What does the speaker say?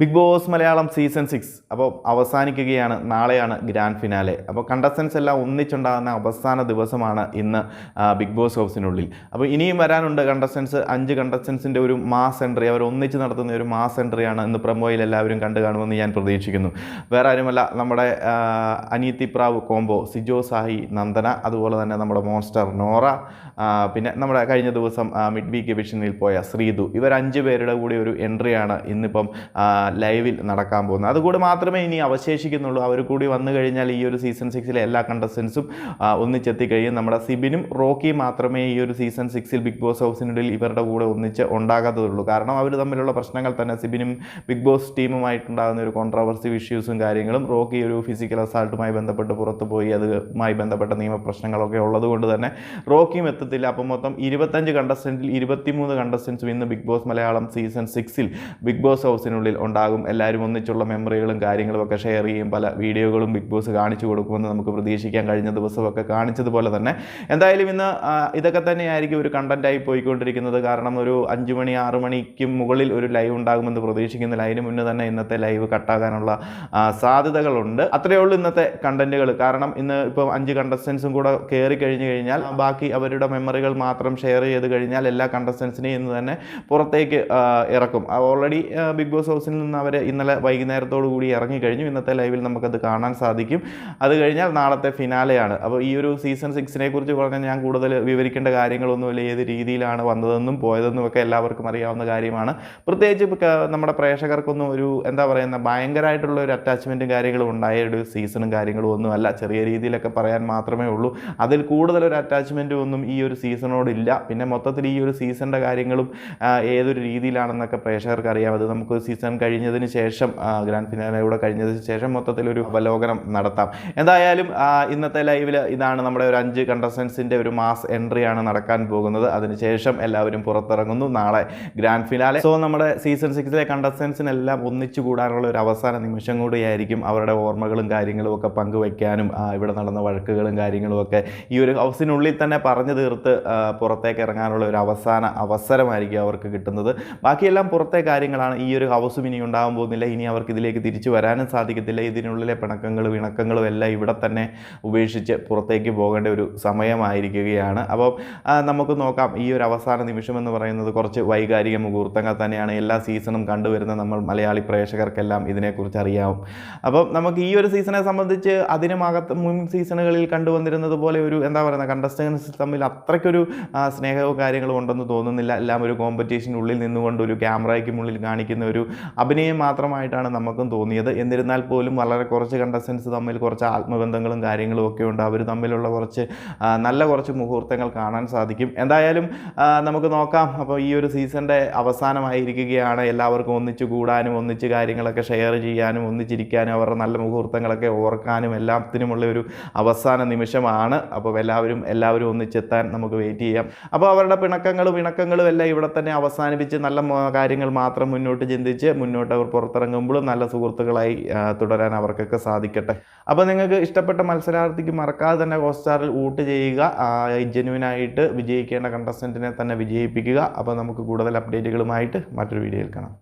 Big Boss Malayalam season six അപ്പോൾ അവസാനിക്കുകയാണ് നാളെയാണ് ഗ്രാൻഡ് ഫിനാലെ. അപ്പോൾ കണ്ടസ്റ്റൻസ് എല്ലാം ഒന്നിച്ചുണ്ടാകുന്ന അവസാന ദിവസമാണ് ഇന്ന് ബിഗ് ബോസ് ഹൗസിനുള്ളിൽ. അപ്പോൾ ഇനിയും വരാനുണ്ട് കണ്ടസ്റ്റൻസ് അഞ്ച് കണ്ടസ്റ്റൻസിന്റെ ഒരു മാസ് എൻട്രി അവർ ഒന്നിച്ച് നടത്തുന്ന ഒരു മാസ് എൻട്രിയാണ് ഇന്ന് പ്രമോയിൽ എല്ലാവരും കണ്ടു കാണുമെന്ന് ഞാൻ പ്രതീക്ഷിക്കുന്നു. വേറെ ആരുമല്ല നമ്മുടെ അനീതി പ്രാവ് കോംബോ സിജോ സാഹി നന്ദന അതുപോലെ തന്നെ നമ്മുടെ മോൺസ്റ്റർ നോറ പിന്നെ നമ്മുടെ കഴിഞ്ഞ ദിവസം മിഡ് വീക്ക് എവിഷനിൽ പോയ ശ്രീതു. ഇവർ അഞ്ച് പേരുടെ കൂടി ഒരു എൻട്രിയാണ് ഇന്നിപ്പം ലൈവിൽ നടക്കാൻ പോകുന്നത്. അതുകൂടി മാത്രമേ ഇനി അവശേഷിക്കുന്നുള്ളൂ. അവർ കൂടി വന്നു കഴിഞ്ഞാൽ ഈ ഒരു സീസൺ സിക്സിലെ എല്ലാ കണ്ടസ്റ്റൻസും ഒന്നിച്ചെത്തി കഴിയും നമ്മുടെ സിബിനും റോക്കിയും മാത്രമേ ഈ ഒരു സീസൺ സിക്സിൽ ബിഗ് ബോസ് ഹൗസിനുള്ളിൽ ഇവരുടെ കൂടെ ഒന്നിച്ച് ഉണ്ടാകാത്തതുള്ളൂ. കാരണം അവർ തമ്മിലുള്ള പ്രശ്നങ്ങൾ തന്നെ സിബിനും ബിഗ് ബോസ് ടീമുമായിട്ടുണ്ടാകുന്ന ഒരു കോൺട്രവേഴ്സി ഇഷ്യൂസും കാര്യങ്ങളും റോക്കി ഒരു ഫിസിക്കൽ അസാൾട്ടുമായി ബന്ധപ്പെട്ട് പുറത്തു പോയി. അതുമായി ബന്ധപ്പെട്ട നിയമപ്രശ്നങ്ങളൊക്കെ ഉള്ളതുകൊണ്ട് തന്നെ റോക്കിയും എത്തത്തില്ല. അപ്പം മൊത്തം ഇരുപത്തഞ്ച് കണ്ടസ്റ്റന്റിൽ ഇരുപത്തിമൂന്ന് കണ്ടസ്റ്റൻസും ഇന്ന് ബിഗ് ബോസ് മലയാളം സീസൺ സിക്സിൽ ബിഗ് ബോസ് ഹൗസിനുള്ളിൽ ഉണ്ടാകും. എല്ലാവരും ഒന്നിച്ചുള്ള മെമ്മറികളും കാര്യങ്ങളുമൊക്കെ ഷെയർ ചെയ്യും. പല വീഡിയോകളും ബിഗ് ബോസ് കാണിച്ചു കൊടുക്കുമെന്ന് നമുക്ക് പ്രതീക്ഷിക്കാൻ കഴിഞ്ഞ ദിവസമൊക്കെ കാണിച്ചതുപോലെ തന്നെ. എന്തായാലും ഇന്ന് ഇതൊക്കെ തന്നെയായിരിക്കും ഒരു കണ്ടന്റായി പോയിക്കൊണ്ടിരിക്കുന്നത്. കാരണം ഒരു അഞ്ച് മണി ആറ് മണിക്കും മുകളിൽ ഒരു ലൈവ് ഉണ്ടാകുമെന്ന് പ്രതീക്ഷിക്കുന്നില്ല അതിന് മുന്നേ തന്നെ ഇന്നത്തെ ലൈവ് കട്ടാകാനുള്ള സാധ്യതകളുണ്ട്. അത്രയേ ഉള്ളൂ ഇന്നത്തെ കണ്ടന്റുകൾ കാരണം ഇന്ന് ഇപ്പോൾ അഞ്ച് കണ്ടസ്റ്റൻസും കൂടെ കയറി കഴിഞ്ഞു കഴിഞ്ഞാൽ ബാക്കി അവരുടെ മെമ്മറികൾ മാത്രം ഷെയർ ചെയ്ത് കഴിഞ്ഞാൽ എല്ലാ കണ്ടസ്റ്റൻസിനെയും ഇന്ന് തന്നെ പുറത്തേക്ക് ഇറക്കും. ഓൾറെഡി ബിഗ് ബോസ് ഹൗസിൽ നിന്ന് അവർ ഇന്നലെ വൈകുന്നേരത്തോടു കൂടി ഇറങ്ങിക്കഴിഞ്ഞു ഇന്നത്തെ ലൈവിൽ നമുക്കത് കാണാൻ സാധിക്കും. അത് കഴിഞ്ഞാൽ നാളത്തെ ഫിനാലെയാണ്. അപ്പോൾ ഈ ഒരു സീസൺ സിക്സിനെ കുറിച്ച് പറഞ്ഞാൽ ഞാൻ കൂടുതൽ വിവരിക്കേണ്ട കാര്യങ്ങളൊന്നുമില്ല ഏത് രീതിയിലാണ് വന്നതെന്നും പോയതെന്നും ഒക്കെ എല്ലാവർക്കും അറിയാവുന്ന കാര്യമാണ്. പ്രത്യേകിച്ച് നമ്മുടെ പ്രേക്ഷകർക്കൊന്നും ഒരു എന്താ പറയുന്ന ഭയങ്കരമായിട്ടുള്ള ഒരു അറ്റാച്ച്മെന്റും കാര്യങ്ങളും ഉണ്ടായ ഒരു സീസണും കാര്യങ്ങളും ഒന്നുമല്ല ചെറിയ രീതിയിലൊക്കെ പറയാൻ മാത്രമേ ഉള്ളൂ. അതിൽ കൂടുതലൊരു അറ്റാച്ച്മെന്റും ഒന്നും ഈ ഒരു സീസണോടില്ല പിന്നെ മൊത്തത്തിൽ ഈ ഒരു സീസണിന്റെ കാര്യങ്ങളും ഏതൊരു രീതിയിലാണെന്നൊക്കെ പ്രേക്ഷകർക്ക് അറിയാം. അത് നമുക്ക് സീസൺ കഴിഞ്ഞതിന് ശേഷം ഗ്രാൻഡ് ഫിനാലയോടെ കഴിഞ്ഞതിന് ശേഷം മൊത്തത്തിലൊരു അവലോകനം നടത്താം. എന്തായാലും ഇന്നത്തെ ലൈവിൽ ഇതാണ് നമ്മുടെ ഒരു അഞ്ച് കണ്ടസ്റ്റൻസിന്റെ ഒരു മാസ് എൻട്രിയാണ് നടക്കാൻ പോകുന്നത്. അതിനുശേഷം എല്ലാവരും പുറത്തിറങ്ങുന്നു നാളെ ഗ്രാൻഡ് ഫിനാലെ സോ നമ്മുടെ സീസൺ സിക്സിലെ കണ്ടസ്റ്റൻസിനെല്ലാം ഒന്നിച്ചു കൂടാനുള്ള ഒരു അവസാന നിമിഷം കൂടിയായിരിക്കും അവരുടെ ഓർമ്മകളും കാര്യങ്ങളും ഒക്കെ പങ്കുവയ്ക്കാനും ഇവിടെ നടന്ന വഴക്കുകളും കാര്യങ്ങളും ഒക്കെ ഈ ഒരു ഹൗസിനുള്ളിൽ തന്നെ പറഞ്ഞു തീർത്ത് പുറത്തേക്ക് ഇറങ്ങാനുള്ള ഒരു അവസാന അവസരമായിരിക്കും അവർക്ക് കിട്ടുന്നത്. ബാക്കിയെല്ലാം പുറത്തെ കാര്യങ്ങളാണ് ഈ ഒരു ഹൗസ് ഇനി ഉണ്ടാകാൻ പോകുന്നില്ല. ഇനി അവർക്ക് ഇതിലേക്ക് തിരിച്ചു വരാനും സാധിക്കത്തില്ല. ഇതിനുള്ളിലെ പിണക്കങ്ങളും ഇണക്കങ്ങളും എല്ലാം ഇവിടെ തന്നെ ഉപേക്ഷിച്ച് പുറത്തേക്ക് പോകേണ്ട ഒരു സമയമായിരിക്കുകയാണ്. അപ്പോൾ നമുക്ക് നോക്കാം. ഈ ഒരു അവസാന നിമിഷം എന്ന് പറയുന്നത് കുറച്ച് വൈകാരിക മുഹൂർത്തങ്ങൾ തന്നെയാണ്. എല്ലാ സീസണും കണ്ടുവരുന്ന നമ്മൾ മലയാളി പ്രേക്ഷകർക്കെല്ലാം ഇതിനെക്കുറിച്ച് അറിയാവും. അപ്പം നമുക്ക് ഈ ഒരു സീസണെ സംബന്ധിച്ച് അതിനുമകത്ത് മുൻ സീസണുകളിൽ കണ്ടുവന്നിരുന്നത് പോലെ ഒരു എന്താ പറയുക കണ്ടസ്റ്റൻസ് തമ്മിൽ അത്രയ്ക്കൊരു സ്നേഹവും കാര്യങ്ങളും ഉണ്ടെന്ന് തോന്നുന്നില്ല. എല്ലാം ഒരു കോമ്പറ്റീഷനുള്ളിൽ നിന്നുകൊണ്ട് ഒരു ക്യാമറയ്ക്ക് മുന്നിൽ കാണിക്കുന്ന ഒരു അഭിനയം മാത്രമായിട്ടാണ് നമുക്കും തോന്നിയത്. എന്നിരുന്നാൽ പോലും വളരെ കുറച്ച് കണ്ടസ്റ്റൻസ് തമ്മിൽ കുറച്ച് ആത്മബന്ധങ്ങളും കാര്യങ്ങളും ഒക്കെ ഉണ്ട്. അവർ തമ്മിലുള്ള കുറച്ച് നല്ല കുറച്ച് മുഹൂർത്തങ്ങൾ കാണാൻ സാധിക്കും. എന്തായാലും നമുക്ക് നോക്കാം. അപ്പോൾ ഈ ഒരു സീസണിന്റെ അവസാനമായിരിക്കുകയാണ്. എല്ലാവർക്കും ഒന്നിച്ച് കൂടാനും ഒന്നിച്ച് കാര്യങ്ങളൊക്കെ ഷെയർ ചെയ്യാനും ഒന്നിച്ചിരിക്കാനും അവരുടെ നല്ല മുഹൂർത്തങ്ങളൊക്കെ ഓർക്കാനും എല്ലാത്തിനുമുള്ള ഒരു അവസാന നിമിഷമാണ്. അപ്പോൾ എല്ലാവരും എല്ലാവരും ഒന്നിച്ചെത്താൻ നമുക്ക് വെയിറ്റ് ചെയ്യാം. അപ്പോൾ അവരുടെ പിണക്കങ്ങളും ഇണക്കങ്ങളും എല്ലാം ഇവിടെ തന്നെ അവസാനിപ്പിച്ച് നല്ല കാര്യങ്ങൾ മാത്രം മുന്നോട്ട് ചിന്തിച്ച് മുന്നോട്ട് അവർ പുറത്തിറങ്ങുമ്പോൾ നല്ല സുഹൃത്തുക്കളായി തുടരാൻ അവർക്കൊക്കെ സാധിക്കട്ടെ. അപ്പോൾ നിങ്ങൾക്ക് ഇഷ്ടപ്പെട്ട മത്സരാർത്ഥിക്ക് മറക്കാതെ തന്നെ ഹോട്ട്സ്റ്റാറിൽ വോട്ട് ചെയ്യുക. ജെനുവിനായിട്ട് വിജയിക്കേണ്ട കണ്ടസ്റ്റന്റിനെ തന്നെ വിജയിപ്പിക്കുക. അപ്പോൾ നമുക്ക് കൂടുതൽ അപ്ഡേറ്റുകളുമായിട്ട് മറ്റൊരു വീഡിയോയിൽ കാണാം.